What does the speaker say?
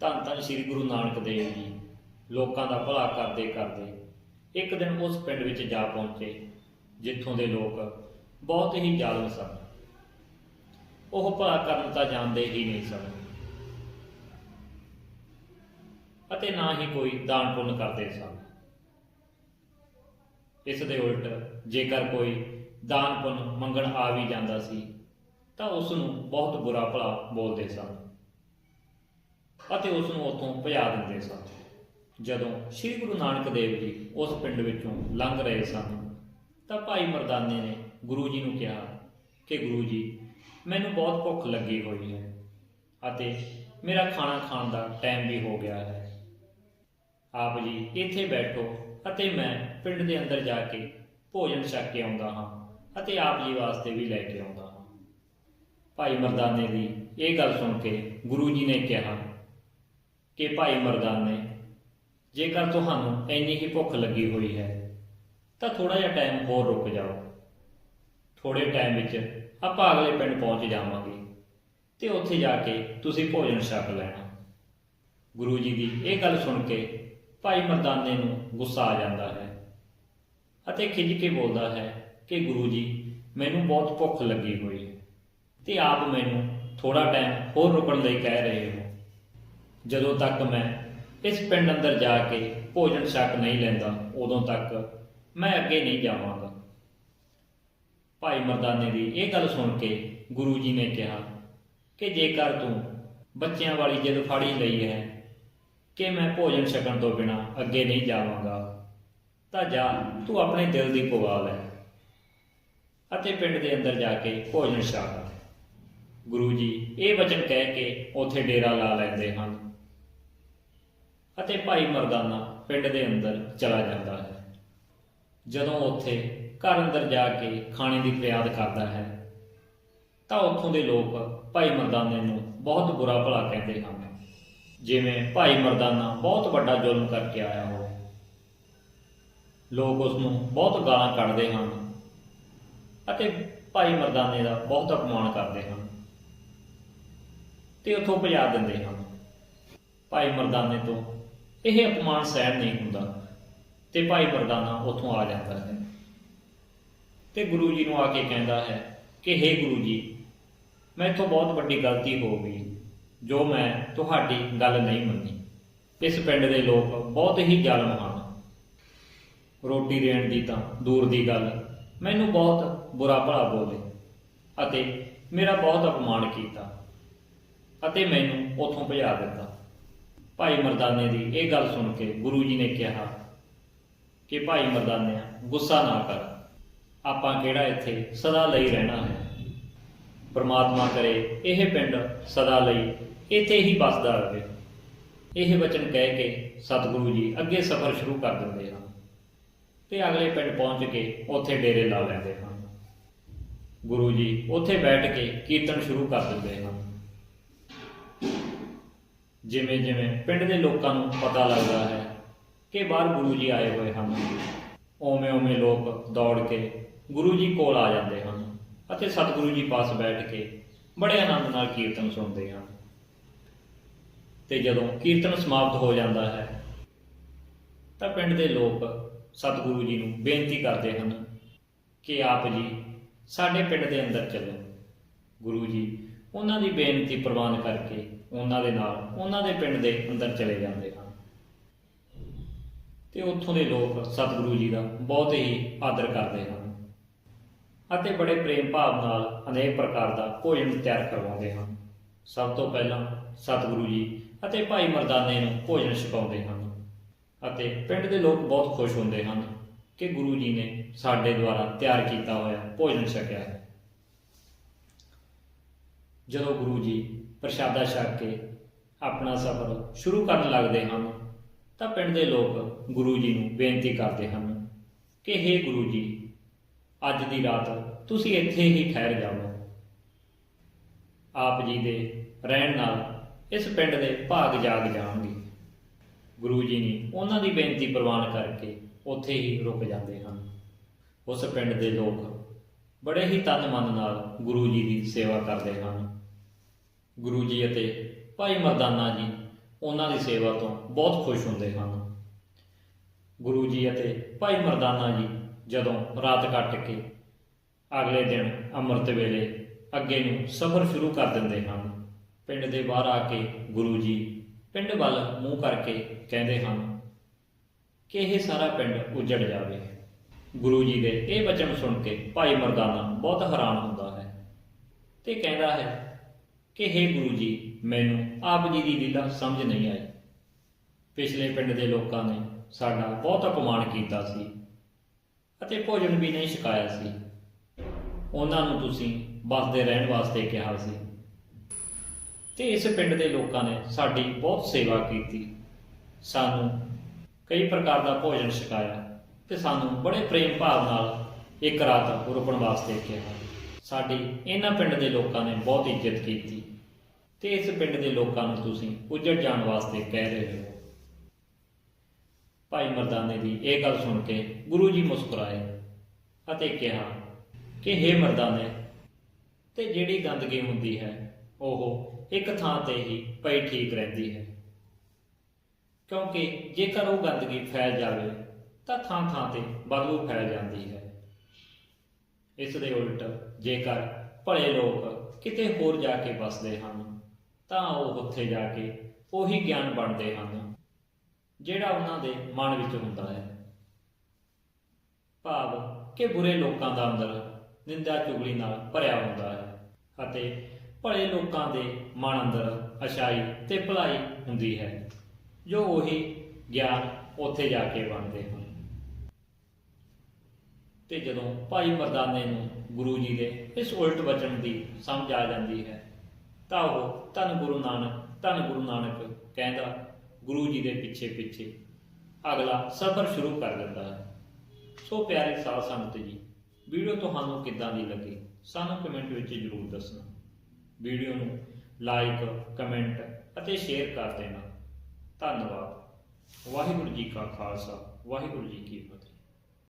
ਧੰਨ ਧੰਨ ਸ੍ਰੀ ਗੁਰੂ ਨਾਨਕ ਦੇਵ ਜੀ, ਲੋਕਾਂ ਦਾ ਭਲਾ ਕਰਦੇ ਕਰਦੇ ਇੱਕ ਦਿਨ ਉਸ ਪਿੰਡ ਵਿੱਚ ਜਾ ਪਹੁੰਚੇ, ਜਿੱਥੋਂ ਦੇ ਲੋਕ ਬਹੁਤ ਹੀ ਜ਼ਾਲਮ ਸਨ। ਉਹ ਭਲਾ ਕਰਨ ਤਾਂ ਜਾਣਦੇ ਹੀ ਨਹੀਂ ਸਨ। ਅਤੇ ਨਾ ਹੀ ਕੋਈ ਦਾਨ ਪੁੰਨ ਕਰਦੇ ਸਨ। ਇਸ ਦੇ ਉਲਟ ਜੇਕਰ ਕੋਈ ਦਾਨ ਪੁੰਨ ਮੰਗਣ ਆ ਵੀ ਜਾਂਦਾ ਸੀ, ਤਾਂ ਉਸ ਨੂੰ ਬਹੁਤ ਬੁਰਾ ਭਲਾ ਬੋਲਦੇ ਸਨ। ਅਤੇ ਉਸ ਨੂੰ ਉੱਥੋਂ ਭਜਾ ਦਿੰਦੇ ਸਨ। ਜਦੋਂ ਸ੍ਰੀ ਗੁਰੂ ਨਾਨਕ ਦੇਵ ਜੀ ਉਸ ਪਿੰਡ ਵਿੱਚੋਂ ਲੰਘ ਰਹੇ ਸਨ, ਤਾਂ ਭਾਈ ਮਰਦਾਨੇ ਨੇ ਗੁਰੂ ਜੀ ਨੂੰ ਕਿਹਾ ਕਿ ਗੁਰੂ ਜੀ, ਮੈਨੂੰ ਬਹੁਤ ਭੁੱਖ ਲੱਗੀ ਹੋਈ ਹੈ ਅਤੇ ਮੇਰਾ ਖਾਣਾ ਖਾਣ ਦਾ ਟਾਈਮ ਵੀ ਹੋ ਗਿਆ ਹੈ। ਆਪ ਜੀ ਇੱਥੇ ਬੈਠੋ ਅਤੇ ਮੈਂ ਪਿੰਡ ਦੇ ਅੰਦਰ ਜਾ ਕੇ ਭੋਜਨ ਛਕ ਕੇ ਆਉਂਦਾ ਹਾਂ ਅਤੇ ਆਪ ਜੀ ਵਾਸਤੇ ਵੀ ਲੈ ਕੇ ਆਉਂਦਾ ਹਾਂ। ਭਾਈ ਮਰਦਾਨੇ ਦੀ ਇਹ ਗੱਲ ਸੁਣ ਕੇ ਗੁਰੂ ਜੀ ਨੇ ਕਿਹਾ ਕਿ ਭਾਈ ਮਰਦਾਨੇ, ਜੇਕਰ ਤੁਹਾਨੂੰ ਇੰਨੀ ਹੀ ਭੁੱਖ ਲੱਗੀ ਹੋਈ ਹੈ, ਤਾਂ ਥੋੜਾ ਜਿਹਾ ਟਾਈਮ ਹੋਰ ਰੁਕ ਜਾਓ। ਥੋੜੇ ਟਾਈਮ ਵਿੱਚ ਆਪਾਂ ਅਗਲੇ ਪਿੰਡ ਪਹੁੰਚ ਜਾਵਾਂਗੇ ਤੇ ਉੱਥੇ ਜਾ ਕੇ ਤੁਸੀਂ ਭੋਜਨ ਛਕ ਲੈਣਾ। ਗੁਰੂ ਜੀ ਦੀ ਇਹ ਗੱਲ ਸੁਣ ਕੇ ਭਾਈ ਮਰਦਾਨੇ ਨੂੰ ਗੁੱਸਾ ਆ ਜਾਂਦਾ ਹੈ ਅਤੇ ਖਿੱਚ ਕੇ ਬੋਲਦਾ ਹੈ ਕਿ ਗੁਰੂ ਜੀ, ਮੈਨੂੰ ਬਹੁਤ ਭੁੱਖ ਲੱਗੀ ਹੋਈ ਹੈ ਤੇ ਆਪ ਮੈਨੂੰ ਥੋੜਾ ਟਾਈਮ ਹੋਰ ਰੁਕਣ ਲਈ ਕਹਿ ਰਹੇ ਹੋ। ਜਦੋਂ ਤੱਕ ਮੈਂ ਇਸ ਪਿੰਡ ਅੰਦਰ ਜਾ ਕੇ ਭੋਜਨ ਛਕ ਨਹੀਂ ਲੈਂਦਾ, ਉਦੋਂ ਤੱਕ ਮੈਂ ਅੱਗੇ ਨਹੀਂ ਜਾਵਾਂਗਾ। ਭਾਈ ਮਰਦਾਨੇ ਦੀ ਇਹ ਗੱਲ ਸੁਣ ਕੇ ਗੁਰੂ ਜੀ ਨੇ ਕਿਹਾ ਕਿ ਜੇਕਰ ਤੂੰ ਬੱਚਿਆਂ ਵਾਲੀ ਜਿੱਦ ਫਾੜੀ ਲਈ ਹੈ ਕਿ ਮੈਂ ਭੋਜਨ ਛਕਣ ਤੋਂ ਬਿਨਾ ਅੱਗੇ ਨਹੀਂ ਜਾਵਾਂਗਾ, ਤਾਂ ਜਾ ਤੂੰ ਆਪਣੇ ਦਿਲ ਦੀ ਪਵਾ ਲੈ ਅਤੇ ਪਿੰਡ ਦੇ ਅੰਦਰ ਜਾ ਕੇ ਭੋਜਨ ਛਕ ਗੁਰੂ ਜੀ ਇਹ ਵਚਨ ਕਹਿ ਕੇ ਉੱਥੇ ਡੇਰਾ ਲਾ ਲੈਂਦੇ ਹਨ। ਅਤੇ ਭਾਈ ਮਰਦਾਨਾ ਪਿੰਡ ਦੇ ਅੰਦਰ ਚਲਾ ਜਾਂਦਾ ਹੈ। ਜਦੋਂ ਉੱਥੇ ਘਰ ਅੰਦਰ ਜਾ ਕੇ ਖਾਣੇ ਦੀ ਫਰਿਆਦ ਕਰਦਾ ਹੈ, ਤਾਂ ਉੱਥੋਂ ਦੇ ਲੋਕ ਭਾਈ ਮਰਦਾਨੇ ਨੂੰ ਬਹੁਤ ਬੁਰਾ ਭਲਾ ਕਹਿੰਦੇ ਹਨ। ਜਿਵੇਂ ਭਾਈ ਮਰਦਾਨਾ ਬਹੁਤ ਵੱਡਾ ਜ਼ੁਲਮ ਕਰਕੇ ਆਇਆ ਹੋਵੇ ਲੋਕ ਉਸ ਨੂੰ ਬਹੁਤ ਗਾਲਾਂ ਕੱਢਦੇ ਹਨ ਅਤੇ ਭਾਈ ਮਰਦਾਨੇ ਦਾ ਬਹੁਤ ਅਪਮਾਨ ਕਰਦੇ ਹਨ। ਤੇ ਉੱਥੋਂ ਭਜਾ ਦਿੰਦੇ ਹਨ। ਭਾਈ ਮਰਦਾਨੇ ਤੋਂ। ਇਹ ਅਪਮਾਨ ਸਹਿਣ ਨਹੀਂ ਹੁੰਦਾ। ਤੇ ਭਾਈ ਮਰਦਾਨਾ ਉੱਥੋਂ ਆ ਜਾਂਦਾ ਹੈ। ਤੇ ਗੁਰੂ ਜੀ ਨੂੰ ਆ ਕੇ ਕਹਿੰਦਾ ਹੈ ਕਿ हे ਗੁਰੂ ਜੀ, ਮੈਂ ਮੈਥੋਂ ਬਹੁਤ ਵੱਡੀ ਗਲਤੀ ਹੋ ਗਈ, ਜੋ ਮੈਂ ਤੁਹਾਡੀ ਗੱਲ ਨਹੀਂ ਮੰਨੀ। ਇਸ ਪਿੰਡ ਦੇ ਲੋਕ ਬਹੁਤ ਹੀ ਜ਼ਾਲਮ ਹਨ ਰੋਟੀ ਦੇਣ ਦੀ ਤਾਂ ਦੂਰ ਦੀ ਗੱਲ, ਮੈਨੂੰ ਬਹੁਤ ਬੁਰਾ ਭਲਾ ਬੋਲੇ ਅਤੇ ਮੇਰਾ ਬਹੁਤ ਅਪਮਾਨ ਕੀਤਾ ਅਤੇ ਮੈਨੂੰ ਉੱਥੋਂ ਭਜਾ ਦਿੱਤਾ। ਭਾਈ ਮਰਦਾਨੇ ਦੀ ਇਹ ਗੱਲ ਸੁਣ ਕੇ ਗੁਰੂ ਜੀ ਨੇ ਕਿਹਾ ਕਿ ਭਾਈ ਮਰਦਾਨਿਆ, ਗੁੱਸਾ ਨਾ ਕਰ। ਆਪਾਂ ਕਿਹੜਾ ਇੱਥੇ ਸਦਾ ਲਈ ਰਹਿਣਾ ਹੈ? ਪਰਮਾਤਮਾ ਕਰੇ, ਇਹ ਪਿੰਡ ਸਦਾ ਲਈ ਇੱਥੇ ਹੀ ਬਸਦਾ ਰਹੇ। ਇਹ ਵਚਨ ਕਹਿ ਕੇ ਸਤਿਗੁਰੂ ਜੀ ਅੱਗੇ ਸਫ਼ਰ ਸ਼ੁਰੂ ਕਰ ਦਿੰਦੇ ਹਨ ਤੇ ਅਗਲੇ ਪਿੰਡ ਪਹੁੰਚ ਕੇ ਉੱਥੇ ਡੇਰੇ ਲਾ ਲੈਂਦੇ ਹਨ। ਗੁਰੂ ਜੀ ਉੱਥੇ ਬੈਠ ਕੇ ਕੀਰਤਨ ਸ਼ੁਰੂ ਕਰ ਦਿੰਦੇ ਹਨ। ਜਿਵੇਂ ਜਿਵੇਂ ਪਿੰਡ ਦੇ ਲੋਕਾਂ ਨੂੰ ਪਤਾ ਲੱਗਦਾ ਹੈ ਕਿ ਬਾਹਰ ਗੁਰੂ ਜੀ ਆਏ ਹੋਏ ਹਨ। ਓਵੇਂ ਓਵੇਂ ਲੋਕ ਦੌੜ ਕੇ ਗੁਰੂ ਜੀ ਕੋਲ ਆ ਜਾਂਦੇ ਹਨ ਅਤੇ ਸਤਿਗੁਰੂ ਜੀ ਪਾਸ ਬੈਠ ਕੇ ਬੜੇ ਆਨੰਦ ਨਾਲ ਕੀਰਤਨ ਸੁਣਦੇ ਹਨ। ਤੇ ਜਦੋਂ ਕੀਰਤਨ ਸਮਾਪਤ ਹੋ ਜਾਂਦਾ ਹੈ, ਤਾਂ ਪਿੰਡ ਦੇ ਲੋਕ ਸਤਿਗੁਰੂ ਜੀ ਨੂੰ ਬੇਨਤੀ ਕਰਦੇ ਹਨ ਕਿ ਆਪ ਜੀ ਸਾਡੇ ਪਿੰਡ ਦੇ ਅੰਦਰ ਚੱਲੋ। ਗੁਰੂ ਜੀ ਉਹਨਾਂ ਦੀ ਬੇਨਤੀ ਪ੍ਰਵਾਨ ਕਰਕੇ ਉਹਨਾਂ ਦੇ ਨਾਲ, ਉਹਨਾਂ ਦੇ ਪਿੰਡ ਦੇ ਅੰਦਰ ਚਲੇ ਜਾਂਦੇ ਹਨ ਤੇ ਉੱਥੋਂ ਦੇ ਲੋਕ ਸਤਿਗੁਰੂ ਜੀ ਦਾ ਬਹੁਤ ਹੀ ਆਦਰ ਕਰਦੇ ਹਨ ਅਤੇ ਬੜੇ ਪ੍ਰੇਮ ਭਾਵ ਨਾਲ ਅਨੇਕ ਪ੍ਰਕਾਰ ਦਾ ਭੋਜਨ ਤਿਆਰ ਕਰਵਾਉਂਦੇ ਹਨ। ਸਭ ਤੋਂ ਪਹਿਲਾਂ ਸਤਿਗੁਰੂ ਜੀ ਅਤੇ ਭਾਈ ਮਰਦਾਨੇ ਨੂੰ ਭੋਜਨ ਛਕਾਉਂਦੇ ਹਨ ਅਤੇ ਪਿੰਡ ਦੇ ਲੋਕ ਬਹੁਤ ਖੁਸ਼ ਹੁੰਦੇ ਹਨ ਕਿ ਗੁਰੂ ਜੀ ਨੇ ਸਾਡੇ ਦੁਆਰਾ ਤਿਆਰ ਕੀਤਾ ਹੋਇਆ ਭੋਜਨ ਛਕਿਆ ਹੈ। ਜਦੋਂ ਗੁਰੂ ਜੀ ਪ੍ਰਸ਼ਾਦਾ ਛਕ ਕੇ ਆਪਣਾ ਸਫ਼ਰ ਸ਼ੁਰੂ ਕਰਨ ਲੱਗਦੇ ਹਨ, ਤਾਂ ਪਿੰਡ ਦੇ ਲੋਕ ਗੁਰੂ ਜੀ ਨੂੰ ਬੇਨਤੀ ਕਰਦੇ ਹਨ ਕਿ हे ਗੁਰੂ ਜੀ, ਅੱਜ ਦੀ ਰਾਤ ਤੁਸੀਂ ਇੱਥੇ ਹੀ ਠਹਿਰ ਜਾਓ। ਆਪ ਜੀ ਦੇ ਰਹਿਣ ਨਾਲ ਇਸ ਪਿੰਡ ਦੇ ਭਾਗ ਜਾਗ ਜਾਣਗੇ। ਗੁਰੂ ਜੀ ਨੇ ਉਹਨਾਂ ਦੀ ਬੇਨਤੀ ਪ੍ਰਵਾਨ ਕਰਕੇ ਉੱਥੇ ਹੀ ਰੁਕ ਜਾਂਦੇ ਹਨ। ਉਸ ਪਿੰਡ ਦੇ ਲੋਕ ਬੜੇ ਹੀ ਤਨ ਮਨ ਨਾਲ ਗੁਰੂ ਜੀ ਦੀ ਸੇਵਾ ਕਰਦੇ ਹਨ। ਗੁਰੂ ਜੀ ਅਤੇ ਭਾਈ ਮਰਦਾਨਾ ਜੀ ਉਹਨਾਂ ਦੀ ਸੇਵਾ ਤੋਂ ਬਹੁਤ ਖੁਸ਼ ਹੁੰਦੇ ਹਨ। ਗੁਰੂ ਜੀ ਅਤੇ ਭਾਈ ਮਰਦਾਨਾ ਜੀ ਜਦੋਂ ਰਾਤ ਕੱਟ ਕੇ ਅਗਲੇ ਦਿਨ ਅੰਮ੍ਰਿਤ ਵੇਲੇ ਅੱਗੇ ਨੂੰ ਸਫ਼ਰ ਸ਼ੁਰੂ ਕਰ ਦਿੰਦੇ ਹਨ, ਪਿੰਡ ਦੇ ਬਾਹਰ ਆ ਕੇ ਗੁਰੂ ਜੀ ਪਿੰਡ ਵੱਲ ਮੂੰਹ ਕਰਕੇ ਕਹਿੰਦੇ ਹਨ, ਕਿ ਇਹ ਸਾਰਾ ਪਿੰਡ ਉਜੜ ਜਾਵੇ। ਗੁਰੂ ਜੀ ਦੇ ਇਹ ਵਚਨ ਸੁਣ ਕੇ ਭਾਈ ਮਰਦਾਨਾ ਬਹੁਤ ਹੈਰਾਨ ਹੁੰਦਾ ਹੈ ਤੇ ਕਹਿੰਦਾ ਹੈ ਕਿ हे ਗੁਰੂ ਜੀ, ਮੈਨੂੰ ਆਪ ਜੀ ਦੀ ਲੀਲਾ ਸਮਝ ਨਹੀਂ ਆਈ। ਪਿਛਲੇ ਪਿੰਡ ਦੇ ਲੋਕਾਂ ਨੇ ਸਾਡਾ ਬਹੁਤ ਅਪਮਾਨ ਕੀਤਾ ਸੀ ਅਤੇ ਭੋਜਨ ਵੀ ਨਹੀਂ ਛਕਾਇਆ ਸੀ। ਉਹਨਾਂ ਨੂੰ ਤੁਸੀਂ ਬਸਦੇ ਰਹਿਣ ਵਾਸਤੇ ਕਿਹਾ ਸੀ। ਤੇ ਇਸ ਪਿੰਡ ਦੇ ਲੋਕਾਂ ਨੇ ਸਾਡੀ ਬਹੁਤ ਸੇਵਾ ਕੀਤੀ। ਸਾਨੂੰ ਕਈ ਪ੍ਰਕਾਰ ਦਾ ਭੋਜਨ ਛਕਾਇਆ ਤੇ ਸਾਨੂੰ ਬੜੇ ਪ੍ਰੇਮ ਭਾਵ ਨਾਲ ਇੱਕ ਰਾਤ ਰੁਕਣ ਵਾਸਤੇ ਕਿਹਾ। ਸਾਡੀ ਇਹਨਾਂ ਪਿੰਡ ਦੇ ਲੋਕਾਂ ਨੇ ਬਹੁਤ ਇੱਜ਼ਤ ਕੀਤੀ। ਤੇ ਇਸ ਪਿੰਡ ਦੇ ਲੋਕਾਂ ਨੂੰ ਤੁਸੀਂ ਉੱਜੜ ਜਾਣ ਵਾਸਤੇ ਕਹਿ ਰਹੇ ਹੋ। ਭਾਈ ਮਰਦਾਨੇ ਦੀ ਇਹ ਗੱਲ ਸੁਣ ਕੇ ਗੁਰੂ ਜੀ ਮੁਸਕਰਾਏ ਅਤੇ ਕਿਹਾ ਕਿ हे ਮਰਦਾਨੇ, ਤੇ ਜਿਹੜੀ ਗੰਦਗੀ ਹੁੰਦੀ ਹੈ, ਉਹ ਇੱਕ ਥਾਂ ਤੇ ਹੀ ਪਈ ਠੀਕ ਰਹਿੰਦੀ ਹੈ। ਕਿਉਂਕਿ ਜੇਕਰ ਉਹ ਗੰਦਗੀ ਫੈਲ ਜਾਵੇ, ਤਾਂ ਥਾਂ ਥਾਂ ਤੇ ਬਦਬੂ ਫੈਲ ਜਾਂਦੀ ਹੈ। ਇਸ ਦੇ ਉਲਟ ਜੇਕਰ ਭਲੇ ਲੋਕ ਕਿਤੇ ਹੋਰ ਜਾ ਕੇ ਵਸਦੇ ਹਨ ਤਾਂ ਉਹ ਉੱਥੇ ਜਾ ਕੇ ਉਹੀ ਗਿਆਨ ਬਣਦੇ ਹਨ, ਜਿਹੜਾ ਉਹਨਾਂ ਦੇ ਮਨ ਵਿੱਚ ਹੁੰਦਾ ਹੈ। ਭਾਵ ਕਿ ਬੁਰੇ ਲੋਕਾਂ ਦਾ ਅੰਦਰ ਨਿੰਦਾ ਚੁਗਲੀ ਨਾਲ ਭਰਿਆ ਹੁੰਦਾ ਹੈ ਅਤੇ ਭਲੇ ਲੋਕਾਂ ਦੇ ਮਨ ਅੰਦਰ ਅਛਾਈ ਤੇ ਭਲਾਈ ਹੁੰਦੀ ਹੈ, ਜੋ ਉਹੀ ਗਿਆਨ ਉੱਥੇ ਜਾ ਕੇ ਬਣਦੇ ਹਨ। ਤੇ ਜਦੋਂ ਭਾਈ ਮਰਦਾਨੇ ਨੂੰ ਗੁਰੂ ਜੀ ਦੇ ਇਸ ਉਲਟ ਵਚਨ ਦੀ ਸਮਝ ਆ ਜਾਂਦੀ ਹੈ ਤਾਂ ਉਹ ਧੰਨ ਗੁਰੂ ਨਾਨਕ, ਧੰਨ ਗੁਰੂ ਨਾਨਕ ਕਹਿੰਦਾ, ਗੁਰੂ ਜੀ ਦੇ ਪਿੱਛੇ ਪਿੱਛੇ ਅਗਲਾ ਸਫ਼ਰ ਸ਼ੁਰੂ ਕਰ ਦਿੰਦਾ ਹੈ। ਸੋ ਪਿਆਰੇ ਸਾਧ ਸੰਗਤ ਜੀ, ਵੀਡੀਓ ਤੁਹਾਨੂੰ ਕਿੱਦਾਂ ਦੀ ਲੱਗੀ, ਸਾਨੂੰ ਕਮੈਂਟ ਵਿੱਚ ਜਰੂਰ ਦੱਸਣਾ। ਵੀਡੀਓ ਨੂੰ ਲਾਈਕ ਕਮੈਂਟ ਅਤੇ ਸ਼ੇਅਰ ਕਰ ਦੇਣਾ। ਧੰਨਵਾਦ। ਵਾਹਿਗੁਰੂ ਜੀ ਕਾ ਖਾਲਸਾ, ਵਾਹਿਗੁਰੂ ਜੀ ਕੀ ਫਤਿਹ।